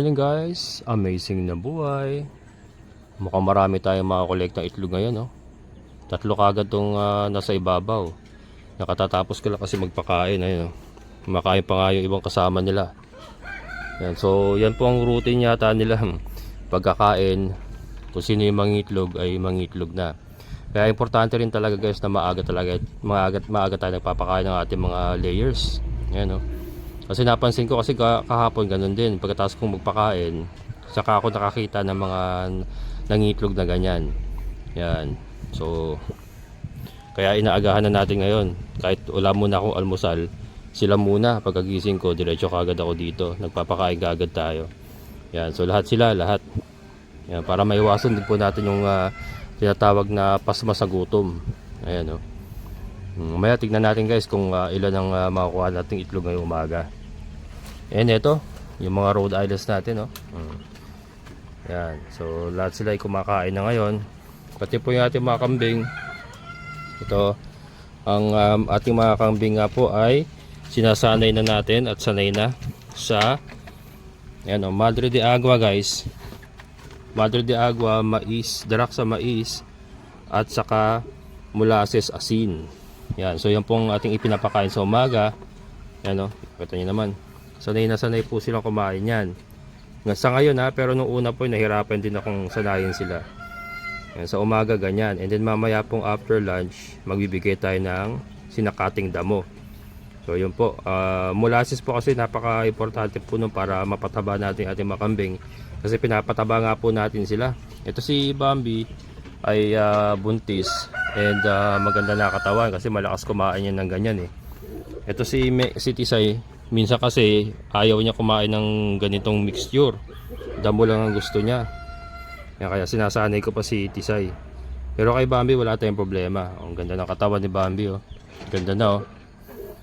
morning guys, amazing na buhay. Mukhang marami tayong makakolekta itlog ngayon, no? Tatlo kagad tong ah, nasa ibabaw. Nakatatapos ko lang kasi magpakain, ayun, no? Makain pa nga yung ibang kasama nila. Yan, so yan po ang routine yata nila. Pagkakain, kung sino yung mangitlog ay mangitlog na. Kaya importante rin talaga guys na maaga talaga, maaga, maaga tayo nagpapakain ng ating mga layers. Yan, no? Kasi napansin ko kasi ka- kahapon ganun din. Pagkatapos kong magpakain, saka ako nakakita ng mga nangitlog na ganyan. Yan. So, kaya inaagahan na natin ngayon. Kahit wala muna akong almusal, sila muna pagkagising ko, diretso kagad ako dito. Nagpapakain kagad tayo. Yan. So, lahat sila, lahat. Yan. Para maiwasan din po natin yung ah, tinatawag na pasma sa gutom. Ayan o. Hmm, Mamaya tignan natin guys kung ah, ilan ang ah, makukuha nating itlog ngayong umaga. And ito, yung mga Rhode Islands natin, no? Mm. Yan. So, lahat sila ay kumakain na ngayon. Pati po yung ating mga kambing. Ito, ang um, ating mga kambing nga po ay sinasanay na natin at sanay na sa yan, oh, Madre de Agua, guys. Madre de Agua, mais, darak sa mais, at saka molasses asin. Yan, so yan pong ating ipinapakain sa umaga. Yan, oh, kita niyo naman sanay na sanay po silang kumain yan. Nga sa ngayon ha, pero nung una po nahirapan din akong sanayin sila. Yan, sa umaga ganyan. And then mamaya pong after lunch, magbibigay tayo ng sinakating damo. So yun po, Ah, molasses po kasi napaka-importante po nun para mapataba natin ating makambing. Kasi pinapataba nga po natin sila. Ito si Bambi ay ah, buntis and ah, maganda na katawan kasi malakas kumain yan ng ganyan eh. Ito si, si Tisay, minsan kasi ayaw niya kumain ng ganitong mixture. Damo lang ang gusto niya. Kaya sinasanay ko pa si Tisay. Pero kay Bambi wala tayong problema. Ang ganda ng katawan ni Bambi oh. Ganda na oh.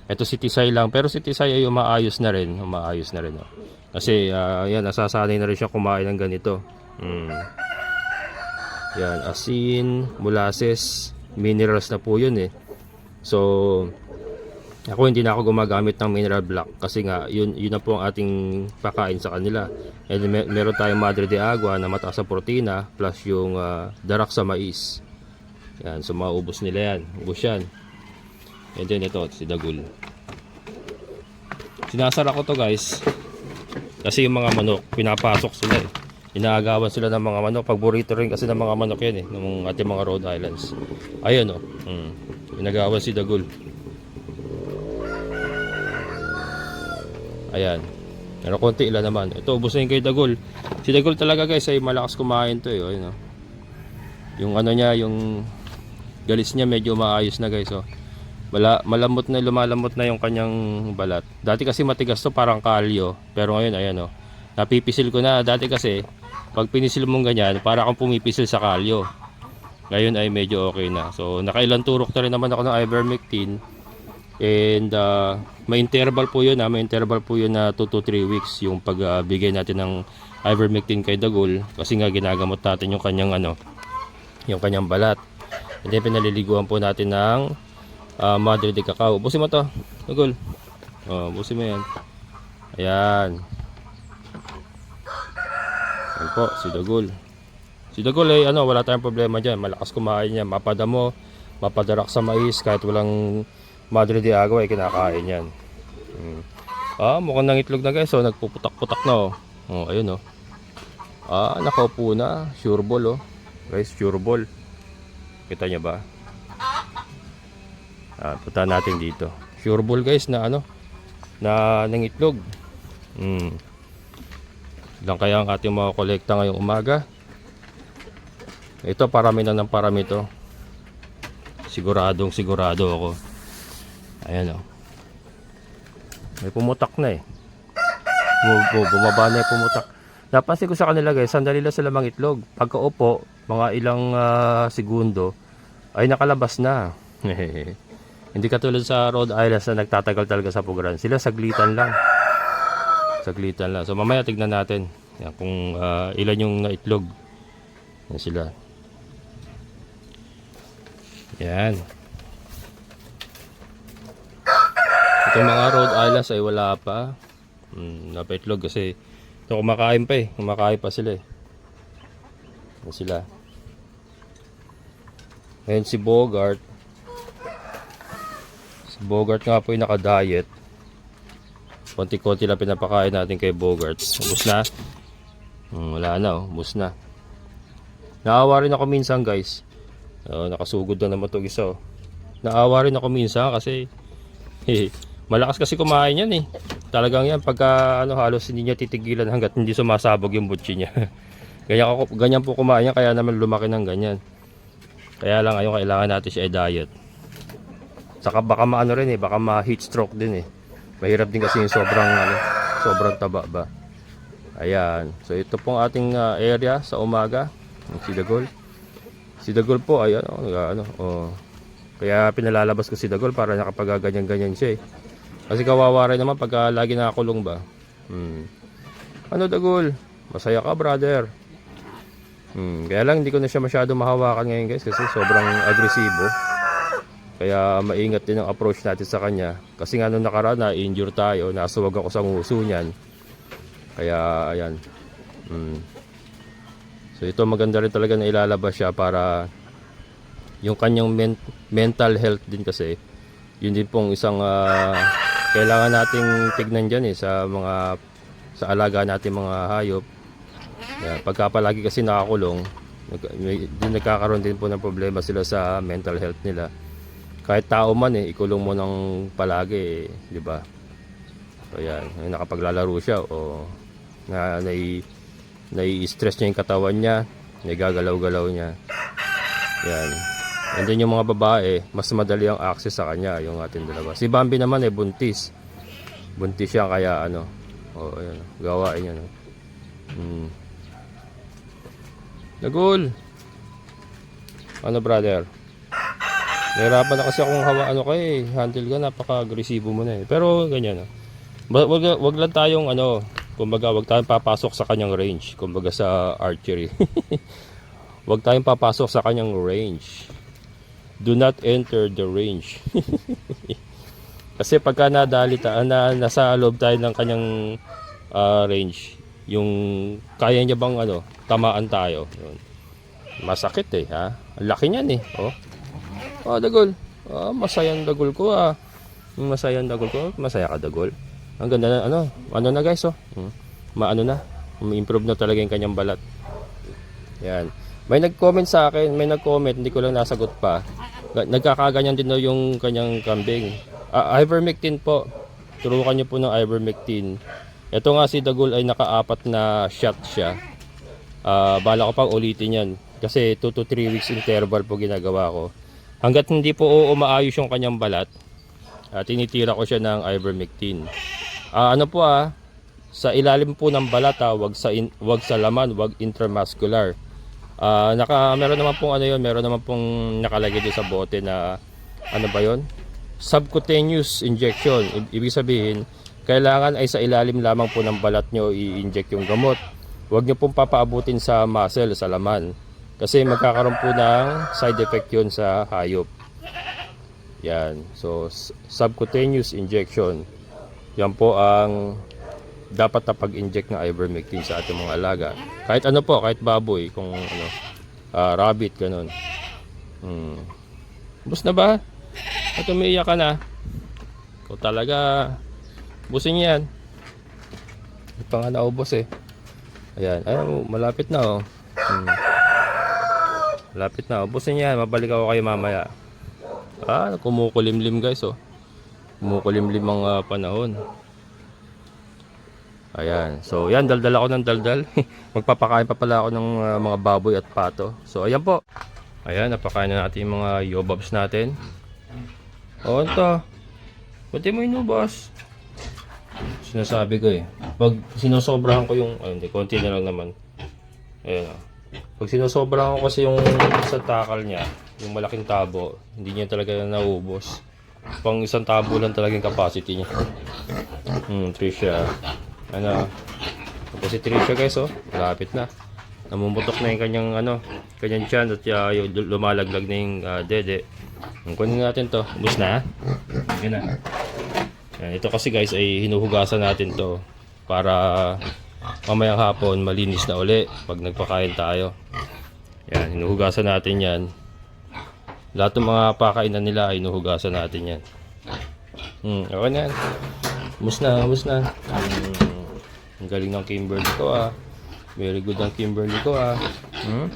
Ito si Tisay lang. Pero si Tisay ay umaayos na rin. Umaayos na rin oh. Kasi ah, yan, nasasanay na rin siya kumain ng ganito. Mm. Yan, asin, molasses, minerals na po yun eh. So, ako hindi na ako gumagamit ng mineral block kasi nga yun yun na po ang ating pakain sa kanila. And may, meron tayong Madre de Agua na mataas sa protina plus yung ah, darak sa mais. Yan, so maubos nila yan. Ubos yan. And then ito, si Dagul. Sinasara ko to guys. Kasi yung mga manok, pinapasok sila eh. Inaagawan sila ng mga manok. Paborito rin kasi ng mga manok yan eh. Ng ating mga Rhode Islands. Ayun oh. Hmm. Inagawan si Dagul. Ayan. Pero konti lang naman. Ito, ubusin kay Dagol. Si Dagol talaga guys ay malakas kumain to eh. Oh, yun, oh. Yung ano niya, yung galis niya medyo maayos na guys. Oh. Mala, malamot na, lumalamot na yung kanyang balat. Dati kasi matigas to parang kalyo. Pero ngayon, ayan oh. Napipisil ko na. Dati kasi, pag pinisil mong ganyan, para akong pumipisil sa kalyo. Ngayon ay medyo okay na. So, nakailan turok na rin naman ako ng ivermectin. And uh, may interval po yun, ha? may interval po yun na 2 to 3 weeks yung pagbigay natin ng ivermectin kay Dagol kasi nga ginagamot natin yung kanyang ano, yung kanyang balat. And then pinaliliguan po natin ng uh, Madre de Cacao. Busin mo to, Dagol. Oh, busin mo yan. Ayan. Ayan po, si Dagol. Si Dagol ay ano, wala tayong problema dyan. Malakas kumain niya, mapadamo, mapadarak sa mais kahit walang Madre de Agua ay kinakain yan. Mm. Ah, mukhang nangitlog na guys. So, nagpuputak-putak na oh. Oh, ayun oh. Ah, nakaupo na. Sure ball oh. Guys, sure ball. Kita niyo ba? Ah, punta natin dito. Sure ball guys na ano? Na nangitlog. Mm. Ilang kaya ang ating mga kolekta ngayong umaga? Ito parami na ng parami to. Siguradong sigurado ako. Ayan o. May pumutak na eh. Bu- bu- Bumaba na yung pumutak. Napansin ko sa kanila guys, sandali lang sila mangitlog. Pagkaupo, mga ilang ah, segundo, ay nakalabas na. Hindi katulad sa Rhode Island na nagtatagal talaga sa pugaran. Sila saglitan lang. Saglitan lang. So mamaya tignan natin yan, kung ah, ilan yung naitlog. Yan sila. Yan. Itong mga Rhode Islands ay wala pa. Hmm, napaitlog kasi Ito kumakain pa eh. Kumakain pa sila eh. Yan sila. Ngayon si Bogart. Si Bogart nga po yung naka-diet. Konti-konti lang pinapakain natin kay Bogart. Ubus na. Hmm, wala na oh. Ubus na. Naawa rin ako minsan guys. Oh, nakasugod na naman itong isa oh. Naawa rin ako minsan kasi malakas kasi kumain yan eh. Talagang yan pagka ano, halos hindi niya titigilan hanggat hindi sumasabog yung butchi niya. ganyan, ako, ganyan po kumain niya kaya naman lumaki ng ganyan. Kaya lang ngayon kailangan natin siya i-diet. Saka baka maano rin eh, baka ma-heat stroke din eh. Mahirap din kasi yung sobrang ano, sobrang taba ba. Ayan. So ito pong ating ah, area sa umaga. Yung si Dagol. Si Dagol po ay ano, nag- ano oh. Kaya pinalalabas ko si Dagol para nakapagaganyan-ganyan siya eh. Kasi kawawa rin naman pagka lagi nakakulong ba. Hmm. Ano Dagol? Masaya ka brother? Hmm. Kaya lang hindi ko na siya masyado mahawakan ngayon guys kasi sobrang agresibo. Kaya maingat din ang approach natin sa kanya. Kasi nga nung nakaraan na injure tayo, nasuwag ako sa nguso niyan. Kaya ayan. Mm. So ito maganda rin talaga na ilalabas siya para yung kanyang men- mental health din kasi yun din pong isang ah, kailangan nating tignan dyan eh sa mga sa alaga natin mga hayop. Yeah, pagka palagi kasi nakakulong, nag- may, din nagkakaroon din po ng problema sila sa mental health nila kahit tao man eh, ikulong mo ng palagi, eh, di ba? So yan, nakapaglalaro siya o na nai nai-stress niya yung katawan niya, nagagalaw-galaw niya. Yan. And then yung mga babae, mas madali ang access sa kanya, yung ating dalawa. Si Bambi naman eh, buntis. Buntis siya kaya ano, o ayan, gawain niya. No? Hmm. Nagul! Ano brother? Nahirapan na kasi akong hawa ano kay handle ka napaka-agresibo mo na eh. Pero ganyan. Ba- Wag, wag lang tayong ano, kumbaga wag tayong papasok sa kanyang range, kumbaga sa archery. wag tayong papasok sa kanyang range. Do not enter the range. kasi pagka nadali ta, na, nasa loob tayo ng kanyang ah, range, yung kaya niya bang ano, tamaan tayo. Yun. Masakit eh ha. Ang laki niyan eh. Oh. Ah, dagol. Ah, masayang dagol ko ah. Masayang dagol ko. Masaya ka dagol. Ang ganda na ano. Ano na guys oh. Hmm. Maano na. Improve na talaga yung kanyang balat. Yan. May nag-comment sa akin, may nag-comment, hindi ko lang nasagot pa. Ga- Nagkakaganyan din daw yung kanyang kambing. Ah, ivermectin po. Turukan niyo po ng ivermectin. Ito nga si Dagol ay nakaapat na shot siya. Ah, bala ko pang ulitin yan. Kasi 2 to 3 weeks interval po ginagawa ko. Hanggat hindi po umaayos yung kanyang balat, ah, tinitira ko siya ng ivermectin. Ah, ano po ah, sa ilalim po ng balat ah, wag sa in, wag sa laman, wag intramuscular. Ah, naka meron naman pong ano 'yon, meron naman pong nakalagay doon sa bote na ano ba 'yon? Subcutaneous injection. I- ibig sabihin, kailangan ay sa ilalim lamang po ng balat nyo i-inject yung gamot. Huwag nyo pong papaabutin sa muscle, sa laman. Kasi magkakaroon po ng side effect yun sa hayop. Yan. So, subcutaneous injection. Yan po ang dapat na pag-inject ng ivermectin sa ating mga alaga. Kahit ano po, kahit baboy, kung ano, ah, rabbit, ganun. Hmm. Bus na ba? At umiiyak ka na. Ikaw talaga, busin yan. Hindi pa nga naubos eh. Ayan, ay, malapit na oh. Hmm. Malapit na, ubusin yan. Mabalik ako kayo mamaya. Ah, kumukulimlim guys oh. Kumukulimlim ang ah, panahon. Ayan. So, yan. Daldal ako ng daldal. Magpapakain pa pala ako ng ah, mga baboy at pato. So, ayan po. Ayan. Napakain na natin yung mga yobabs natin. O, ito. Pati mo inubos. Sinasabi ko eh. Pag sinosobrahan ko yung... Ay, hindi. Konti na lang naman. Ayan o. Pag sinosobrahan ko kasi yung sa takal niya, yung malaking tabo, hindi niya talaga naubos. Pang isang tabo lang talaga yung capacity niya. Hmm, Trisha. Ano? Tapos si Trisha guys, oh. Malapit na. Namumutok na yung kanyang, ano, kanyang tiyan at uh, yung lumalaglag na yung ah, dede. Kunin natin to. Ubus na? Yan na. Yan, ito kasi guys ay hinuhugasan natin to para mamayang hapon malinis na uli pag nagpakain tayo. Yan, hinuhugasan natin yan. Lahat ng mga pakainan nila ay hinuhugasan natin yan. Hmm, okay na yan. Mus na, mus na. Hmm, ang galing ng Kimberly ko ah. Very good ang Kimberly ko ah. Hmm?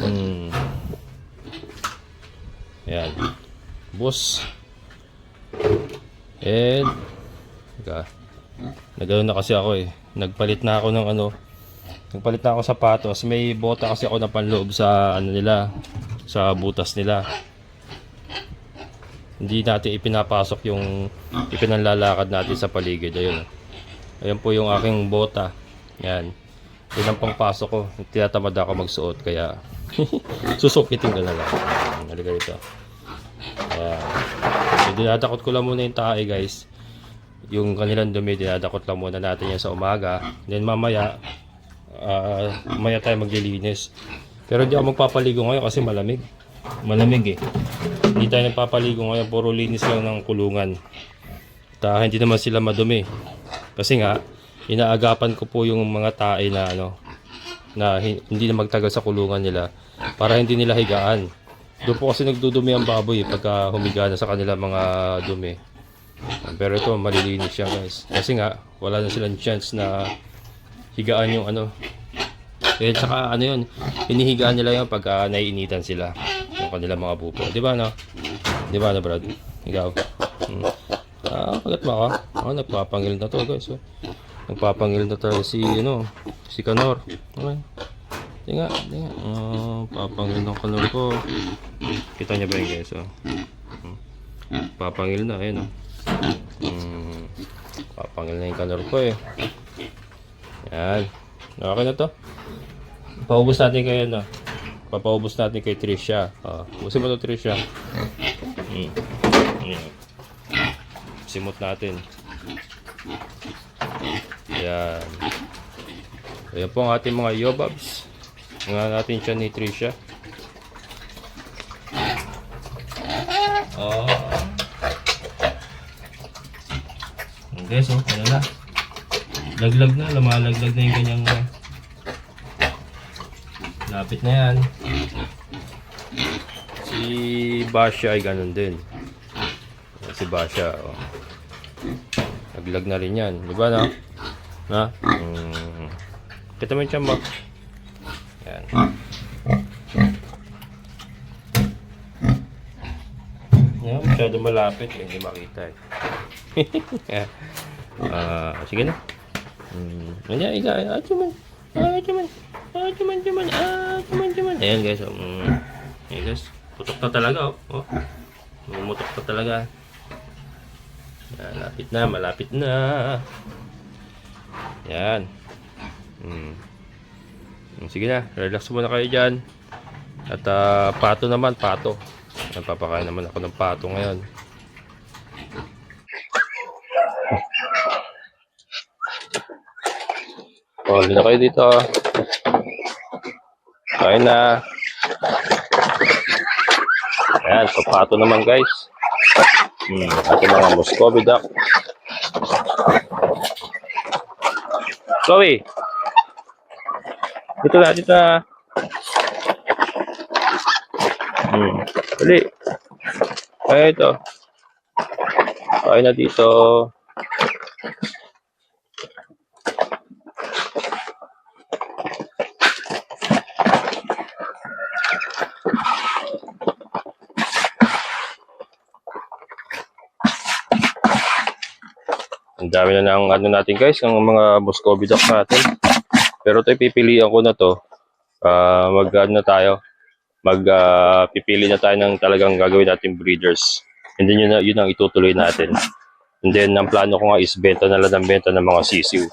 Hmm. Yan. Boss. And, Teka. Nagano na kasi ako eh. Nagpalit na ako ng ano. Nagpalit na ako sapatos. May bota kasi ako na panloob sa ano nila. Sa butas nila. Hindi natin ipinapasok yung ipinanlalakad natin sa paligid. Ayun. Ayan po yung aking bota. Yan. Yun ang pangpasok ko. Tinatamad ako magsuot. Kaya susukitin ko na lang. Halika dito. Ayan. So, dinadakot ko lang muna yung tae guys yung kanilang dumi, dinadakot lang muna natin yan sa umaga. Then mamaya, ah mamaya tayo maglilinis. Pero hindi ako magpapaligo ngayon kasi malamig. Malamig eh. Hindi tayo nagpapaligo ngayon, puro linis lang ng kulungan. At ah, hindi naman sila madumi. Kasi nga, inaagapan ko po yung mga tae na ano, na hi- hindi na magtagal sa kulungan nila para hindi nila higaan. Doon po kasi nagdudumi ang baboy eh, pagka humiga na sa kanila mga dumi. Pero ito, malilinis siya guys. Kasi nga, wala na silang chance na higaan yung ano. Eh, tsaka ano yun, hinihigaan nila yun pagka naiinitan sila. Yung kanilang mga bupo. Di ba no? Di ba no Brad? Ikaw. Hmm. Ah, kagat mo ako. Oh, nagpapangil na to guys. Oh. Nagpapangil na tayo si, ano, si Kanor. Okay. Di nga, di nga. Oh, papangil ng Kanor ko. Kita niya ba yun guys? Oh. Hmm. Papangil na, ayun oh. Hmm. Papangil na yung color ko eh. Yan. Okay na to. Paubos natin kay ano. Papaubos natin kay Trisha. Oh, ubusin mo to Trisha. Hmm. Yan. Simot natin. Yan. Ayan po ang ating mga yobabs. Mga natin siya ni Trisha. Oh. Guys, oh, ano na. Laglag na, lumalaglag na yung kanyang uh, lapit na yan. Si Basha ay ganun din. Si Basha, oh. Laglag na rin yan. Di ba, no? Na? Hmm. Kita mo yung mo. Yan. Yan, masyado malapit. eh, Hindi makita eh. Ah, sige na. Hmm. Ayan, ika. Ah, chuman. Ah, chuman. Ah, chuman, chuman. Ah, chuman, chuman. Ayan, guys. Mm. Ayan, guys. Putok na talaga, oh. oh. Mumutok na talaga. Yan, lapit na, malapit na. Yan. Hmm. Sige na, relax muna kayo dyan. At ah, pato naman, pato. Nagpapakain naman ako ng pato ngayon. Oh, na kayo dito. Kain na. Ayan, so pato naman guys. Hmm, ating mga Muscovy duck. Chloe! Dito na, dito na. Hmm, dali. Ay, ito. Kain na dito. Dami na ng ano natin guys, ng mga Muscovy duck natin. Pero ito pipilian ko na to. Ah, mag ano tayo. Mag ah, pipili na tayo ng talagang gagawin natin breeders. And then yun, yun ang itutuloy natin. And then ang plano ko nga is benta na lang ng benta ng mga sisiw.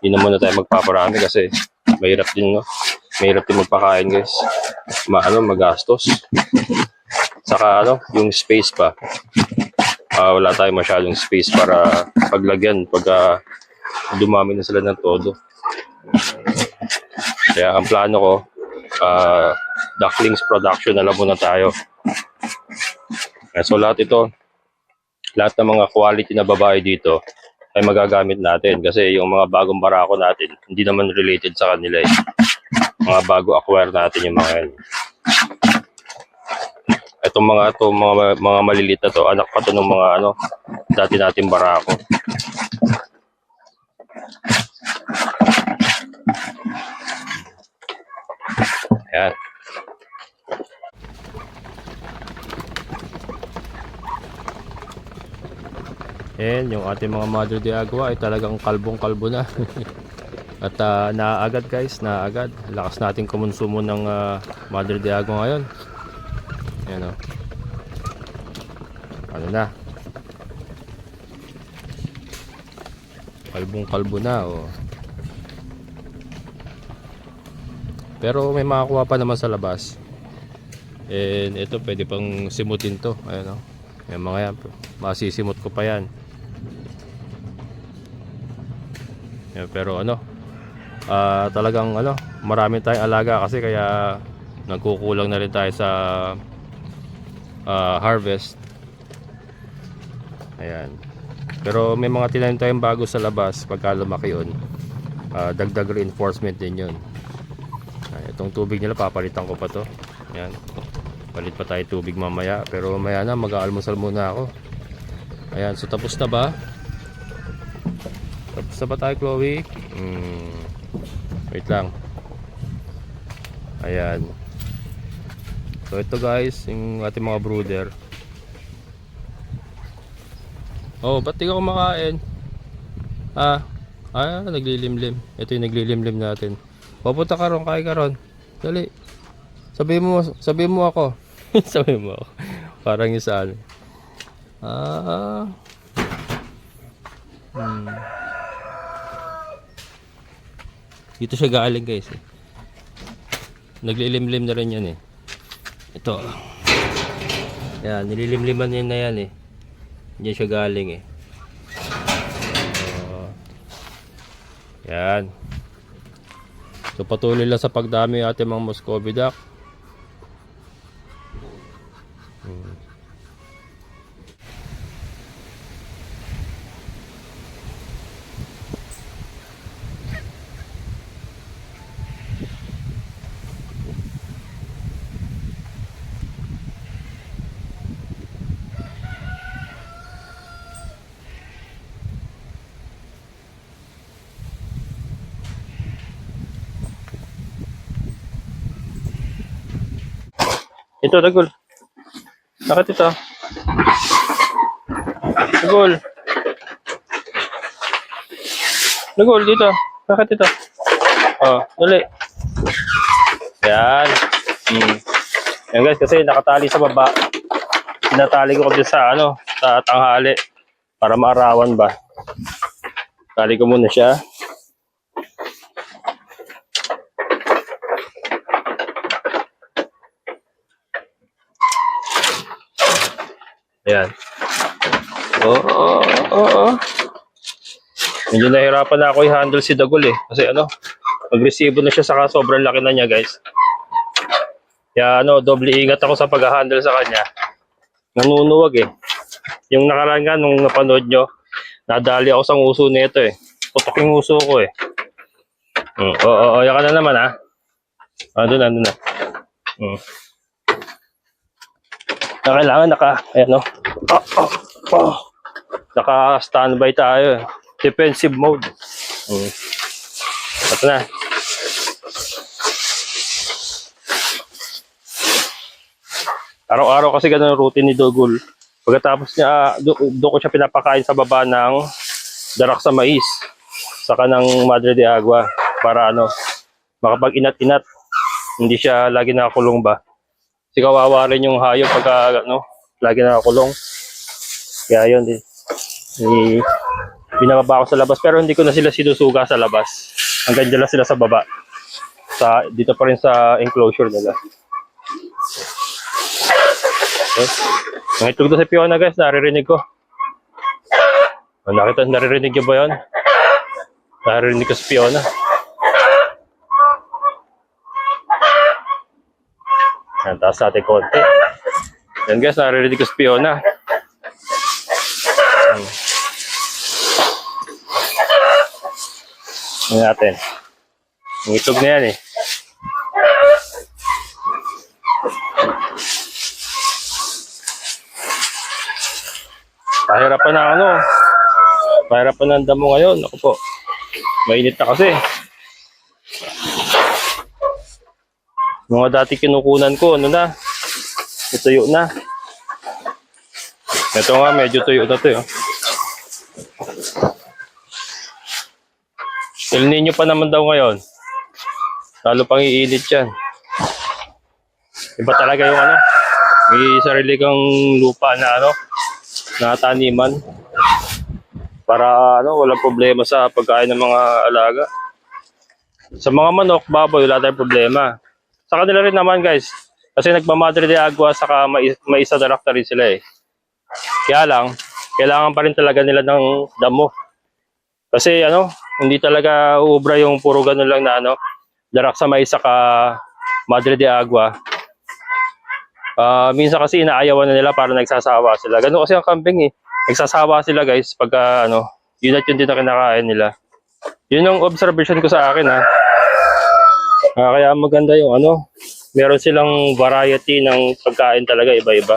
Hindi na muna tayo magpaparami kasi mahirap din no. Mahirap din magpakain guys. Ma ano, magastos. Saka ano, yung space pa. Ah, wala tayong masyadong space para paglagyan pag ah, dumami na sila ng todo. Kaya ang plano ko, ah, ducklings production na lang muna tayo. So lahat ito, lahat ng mga quality na babae dito, ay magagamit natin kasi yung mga bagong barako natin hindi naman related sa kanila eh. Mga bago acquire natin yung mga yan. Itong mga to mga mga maliliit na to, anak pa to ng mga ano dati nating barako. Ayan. Ayan, yung ating mga Mother de Agua ay talagang kalbong-kalbo na. At ah, naaagad guys, naaagad. Lakas nating kumonsumo ng ah, Mother de Agua ngayon. Ayan o. Ano na? Kalbong-kalbo na o. Pero may makakuha pa naman sa labas. And ito pwede pang simutin to. Ayan o. Ayan mga yan. Masisimot ko pa yan. Yan, pero ano, ah talagang ano, marami tayong alaga kasi kaya nagkukulang na rin tayo sa ah, harvest. Ayan. Pero may mga tinanim tayong bago sa labas pagka lumaki yun. ah, dagdag reinforcement din yun. Ay, itong tubig nila papalitan ko pa to. Ayan. Palit pa tayo tubig mamaya. Pero mamaya na mag-aalmusal muna ako. Ayan, so tapos na ba? Tapos na ba tayo, Chloe? Hmm. Wait lang. Ayan. So ito guys, yung ating mga brooder. Oh, ba't di ka kumakain? Ah, ah, naglilimlim. Ito yung naglilimlim natin. Papunta ka ron, kain ka ron. Dali. Sabihin mo, sabihin mo ako. sabihin mo ako. Parang yung sa ano. Ah. Hmm. Dito siya galing guys. Eh. Naglilimlim na rin yan eh. Ito. Yan, nililimliman niya na yan eh. Diyan siya galing eh. Yan. So patuloy lang sa pagdami ating mga Muscovy duck. Ito, Dagol. Bakit ito? Dagol. Dagol, dito. Bakit ito? Oh, dali. Yan. Hmm. Yan guys, kasi nakatali sa baba. Tinatali ko dito sa ano, sa tanghali. Para maarawan ba. Tali ko muna siya. Ayan. Oo, oo, oo. Medyo nahirapan na ako i-handle si Dagol eh. Kasi ano, mag-resibo na siya saka sobrang laki na niya guys. Kaya ano, doble ingat ako sa pag-handle sa kanya. Nanunuwag eh. Yung nakaraan nga nung napanood nyo, nadali ako sa uso nito eh. Putok yung uso ko eh. Mm, oo, oo, oo, yan ka na naman ah. Ah, doon na, doon na. Mm. Na kailangan naka, ayan o. Oh, oh, oh. Naka standby tayo. eh. Defensive mode. Mm. Ito na. Araw-araw kasi ganun ang routine ni Dogul. Pagkatapos niya, do- doon ko siya pinapakain sa baba ng darak sa mais. Saka ng Madre de Agua. Para ano, makapag-inat-inat. Hindi siya lagi nakakulong ba. Kasi kawawa rin yung hayop pagka ano, lagi nakakulong. Kaya yun din. I, binababa ko sa labas pero hindi ko na sila sinusuga sa labas. Hanggang dyan lang sila sa baba. Sa, dito pa rin sa enclosure nila. Okay. Ang itlog doon sa Fiona guys, naririnig ko. Nakita, naririnig niyo ba yun? Naririnig ko sa Fiona. Yan, taas natin konti. Yan guys, naririnig ko sa Fiona. Tingnan natin. Yung itlog na yan eh. Pahirapan na ano. Pahirapan ang damo ngayon. Ako po. Mainit na kasi. Mga dati kinukunan ko, ano na? Tuyo na. Ito nga, medyo tuyo na to. eh, oh. El Nino pa naman daw ngayon. Lalo pang iinit yan. Iba talaga yung ano. May sarili kang lupa na ano. Na taniman. Para ano, walang problema sa pagkain ng mga alaga. Sa mga manok, baboy, wala tayong problema. Sa kanila rin naman guys. Kasi nagmamadre de agua saka may, may isa darakta rin sila eh. Kaya lang, kailangan pa rin talaga nila ng damo. Kasi ano, hindi talaga uubra yung puro ganun lang na ano, darak sa mais saka madre de agua. Ah, minsan kasi inaayawan na nila para nagsasawa sila. Ganun kasi ang kambing eh. Nagsasawa sila guys pagka ano, yun at yun din na kinakain nila. Yun yung observation ko sa akin ha. Ah, kaya maganda yung ano, meron silang variety ng pagkain talaga iba-iba.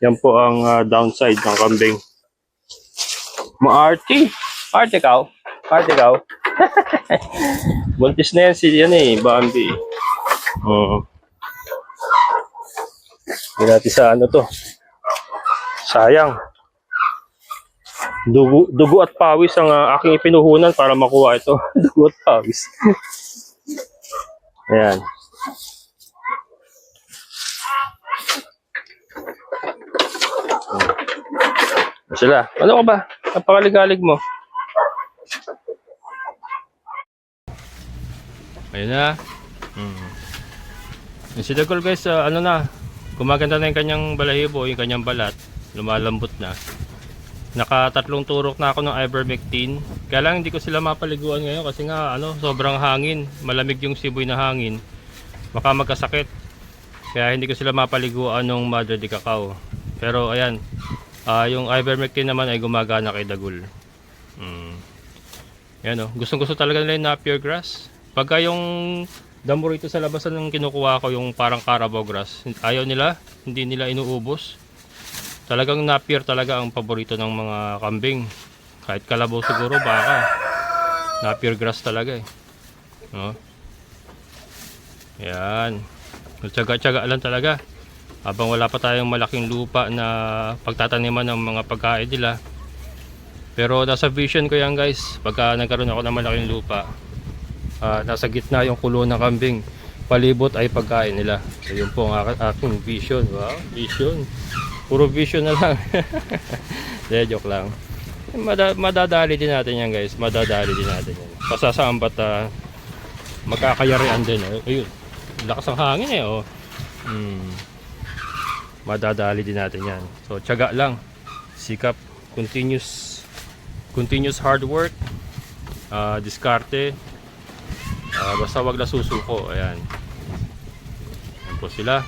Yan po ang ah, downside ng kambing. Maarte. Arte ka. Arte ka. Buntis na yan si yan eh, Bambi. Oo. Hindi natin sa ano to. Sayang. Dugo, dugo at pawis ang ah, aking ipinuhunan para makuha ito. dugo at pawis. Ayan. Sila. Ano ka ba? Napakaligalig mo. Ayun na. Hmm. Yung si Dagol guys, ah, ano na, gumaganda na yung kanyang balahibo, yung kanyang balat. Lumalambot na. Nakatatlong turok na ako ng ivermectin. Kaya lang hindi ko sila mapaliguan ngayon kasi nga ano, sobrang hangin. Malamig yung siboy na hangin. Baka magkasakit. Kaya hindi ko sila mapaliguan ng Madre de Cacao. Pero ayan, ah yung ivermectin naman ay gumagana kay Dagul. Mm. Yan oh. Gustong gusto talaga nila yung Napier grass. Pagka yung damo rito sa labasan ng kinukuha ko yung parang Carabao grass, ayaw nila, hindi nila inuubos. Talagang Napier talaga ang paborito ng mga kambing. Kahit kalabaw siguro baka. Napier grass talaga eh. No? Yan. Tsaga-tsaga lang talaga. Habang wala pa tayong malaking lupa na pagtataniman ng mga pagkain nila. Pero nasa vision ko yan guys. Pagka nagkaroon ako ng malaking lupa. ah, nasa gitna yung kulo ng kambing. Palibot ay pagkain nila. So yun po ang ak- aking vision. Wow, vision. Puro vision na lang. De, joke lang. Mada, madadali din natin yan guys. Madadali din natin yan. Pasasambat uh, magkakayarian din. Eh. Ayun. Lakas ang hangin eh. Oh. Hmm. Madadali din natin yan. So, tiyaga lang. Sikap. Continuous continuous hard work. ah diskarte. Ah, basta wag na susuko. Ayan. Ayan po sila.